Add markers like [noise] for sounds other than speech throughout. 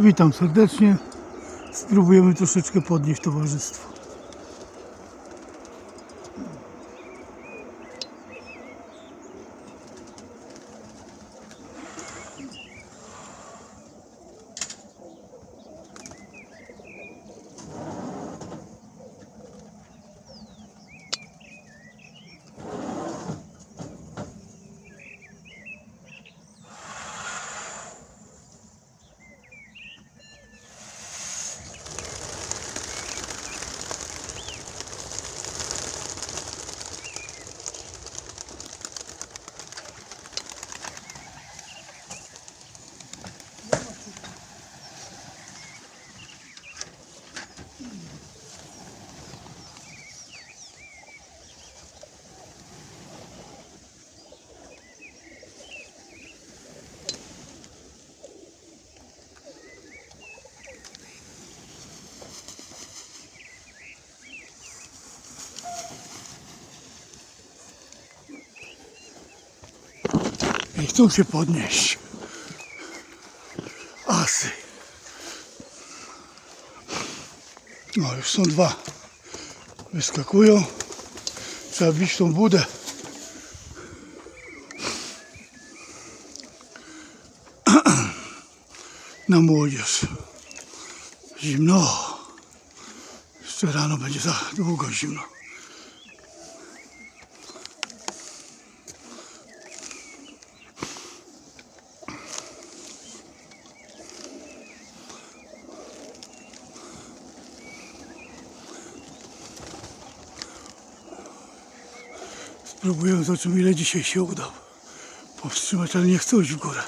Witam serdecznie. Spróbujemy troszeczkę podnieść towarzystwo. I chcą się podnieść. Asy. No już są dwa. Wyskakują. Trzeba bić tą budę. [clears throat] Na młodzież. Zimno. Jeszcze rano będzie za długo zimno. Spróbuję zobaczymy ile dzisiaj się uda powstrzymać, ale nie chcę iść w górę.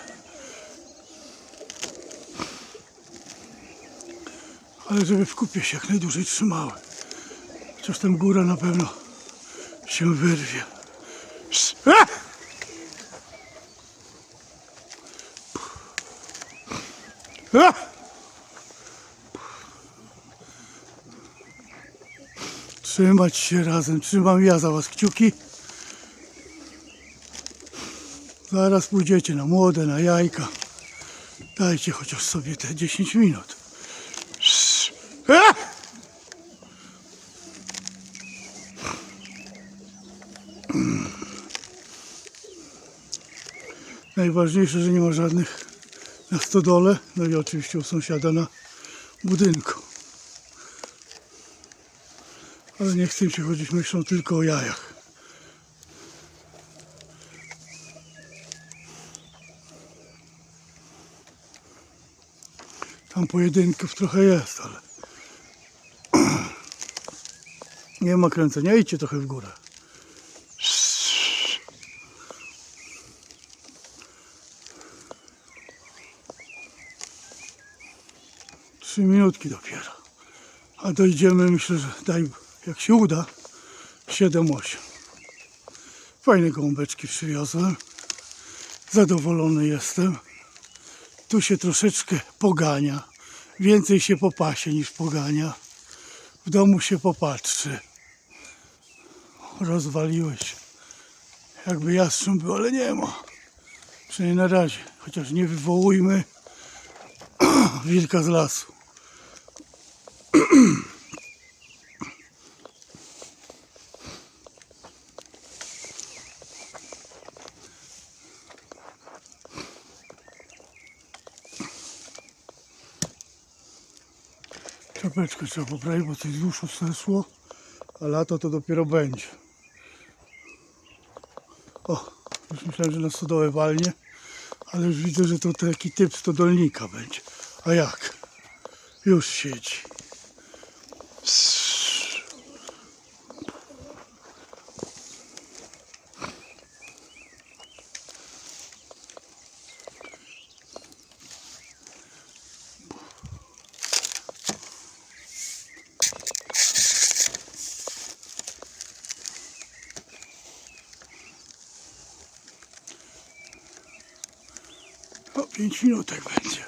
Ale żeby w kupie się jak najdłużej trzymały. Chociaż tam góra na pewno się wyrwie. Trzymać się razem. Trzymam ja za was kciuki. Zaraz pójdziecie na młode, na jajka. Dajcie chociaż sobie te 10 minut. Mm. Najważniejsze, że nie ma żadnych na stodole, no i oczywiście u sąsiada na budynku. Ale nie chcę się chodzić, myślą tylko o jajach. Tam pojedynków trochę jest, ale [clears throat] nie ma kręcenia. Idźcie trochę w górę. Trzy minutki dopiero. A dojdziemy, myślę, że daj, jak się uda, 7-8. Fajne gołąbeczki przywiozłem. Zadowolony jestem. Tu się troszeczkę pogania. Więcej się popasie niż pogania. W domu się popatrzy. Rozwaliły się. Jakby jastrząb był, ale nie ma. Przynajmniej na razie. Chociaż nie wywołujmy [clears throat] wilka z lasu. [clears throat] Czapeczkę trzeba poprawić, bo coś z uszu zeszło, a lato to dopiero będzie. O, już myślałem, że na stodołę walnie, ale już widzę, że to taki typ stodolnika będzie. A jak? Już siedzi. O, 5 minutek będzie.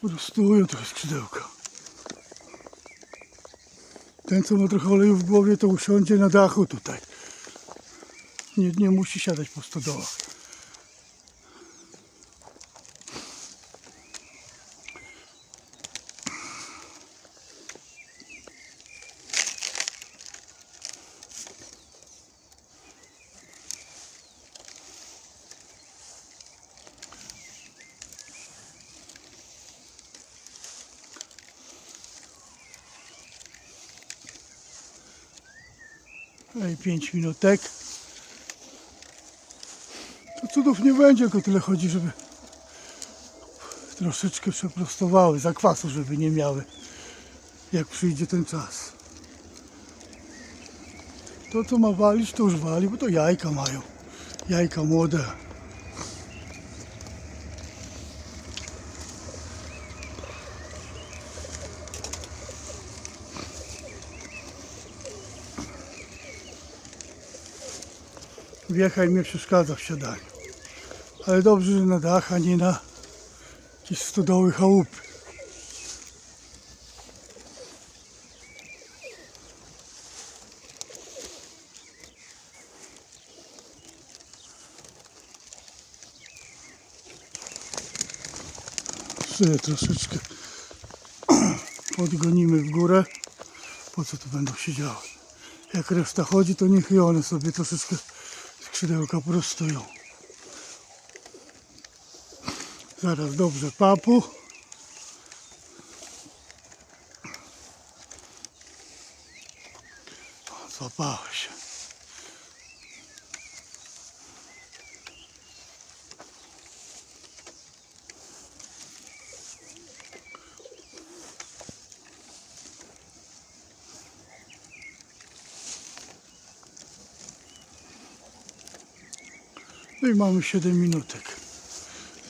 Prostują trochę skrzydełka. Ten, co ma trochę oleju w głowie, to usiądzie na dachu tutaj. Nie, nie musi siadać po stodołach. I 5 minutek. To cudów nie będzie, tylko tyle chodzi, żeby troszeczkę przeprostowały, zakwasu, żeby nie miały, jak przyjdzie ten czas. To, co ma walić, to już wali, bo to jajka mają. Jajka młode. Wjechaj mnie przeszkadza w siadaniu. Ale dobrze, że na dach, a nie na jakieś stodoły chałupy. Szyję troszeczkę podgonimy w górę. Po co tu będą siedziały? Jak reszta chodzi, to niech i one sobie troszeczkę skrzydełka prostują. Zaraz dobrze papu. O, Złapałeś się. I mamy 7 minutek.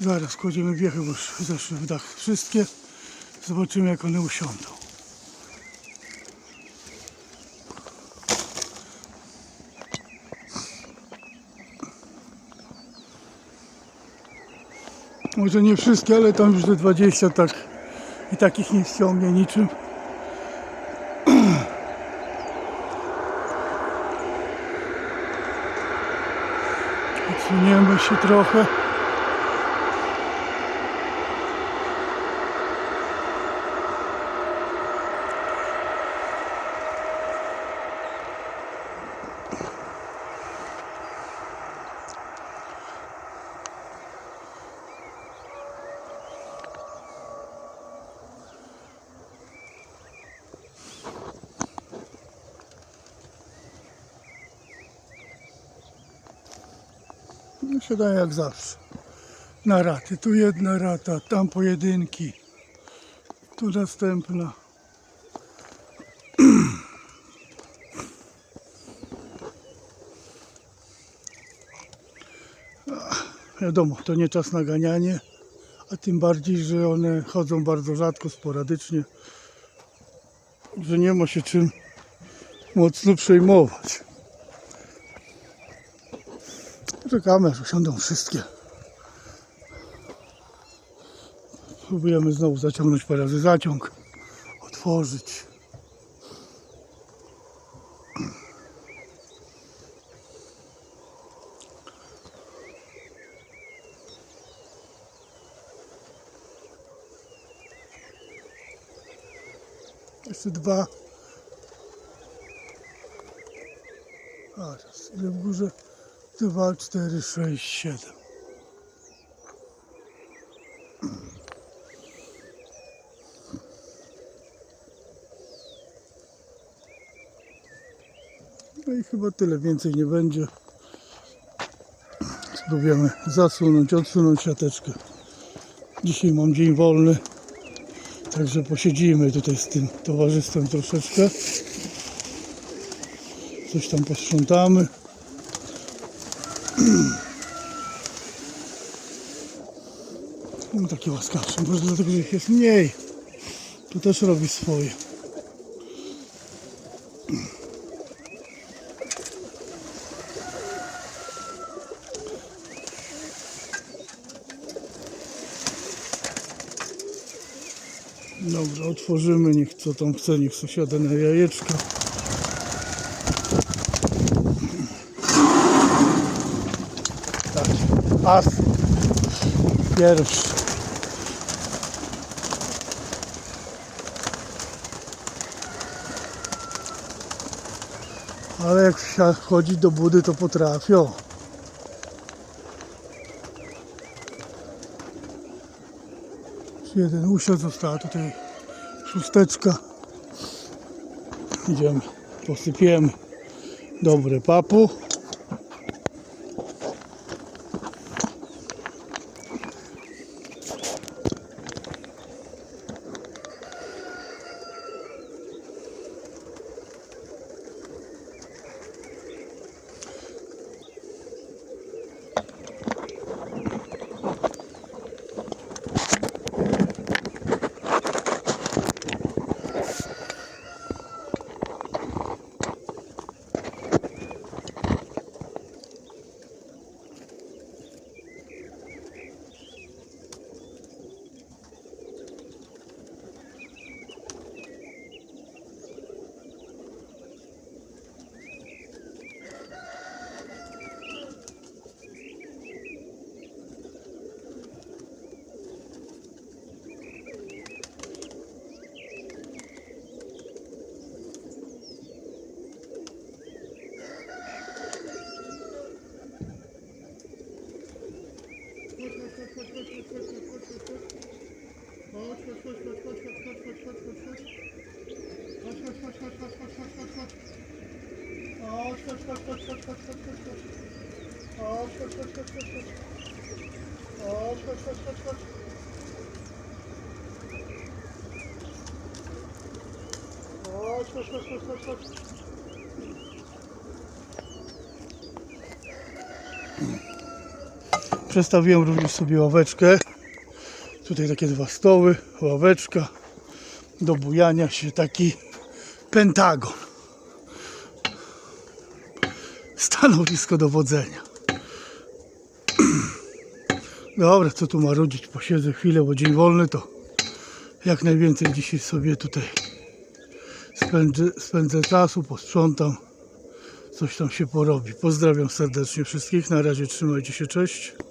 Zaraz kładziemy wiechy, bo już zeszły w dach wszystkie. Zobaczymy jak one usiądą. Może nie wszystkie, ale tam już ze 20 tak i takich nie ściągnie niczym. Odsuniemy się trochę. No się daje jak zawsze. Na raty. Tu jedna rata, tam pojedynki. Tu następna. [clears throat] Wiadomo, to nie czas na ganianie, a tym bardziej, że one chodzą bardzo rzadko, sporadycznie, że nie ma się czym mocno przejmować. Czekamy, aż usiądą wszystkie. Próbujemy znowu zaciągnąć parę razy zaciąg, otworzyć. Jeszcze dwa. A, teraz ile w górze? 2, 4, 6, 7. No i chyba tyle, więcej nie będzie. Spróbujemy zasunąć, odsunąć siateczkę. Dzisiaj mam dzień wolny, także posiedzimy tutaj z tym towarzystwem troszeczkę. Coś tam posprzątamy. No takie łaskawsze, może dlatego, ich jest mniej. To też robi swoje. Dobrze, otworzymy, niech co tam chce, niech sąsiada na jajeczka. Tak, as pierwszy. Ale jak wchodzi do budy, to potrafią. Jeden usiadł, została tutaj szósteczka. Idziemy, posypiemy Dobre papu. Przestawiłem również sobie ławeczkę. Tutaj takie dwa stoły, ławeczka. Do bujania się taki pentagon. Stanowisko dowodzenia. Dobra, co tu marudzić? Posiedzę chwilę, bo dzień wolny to jak najwięcej dzisiaj sobie tutaj spędzę, spędzę czasu, posprzątam. Coś tam się porobi. Pozdrawiam serdecznie wszystkich. Na razie trzymajcie się, cześć.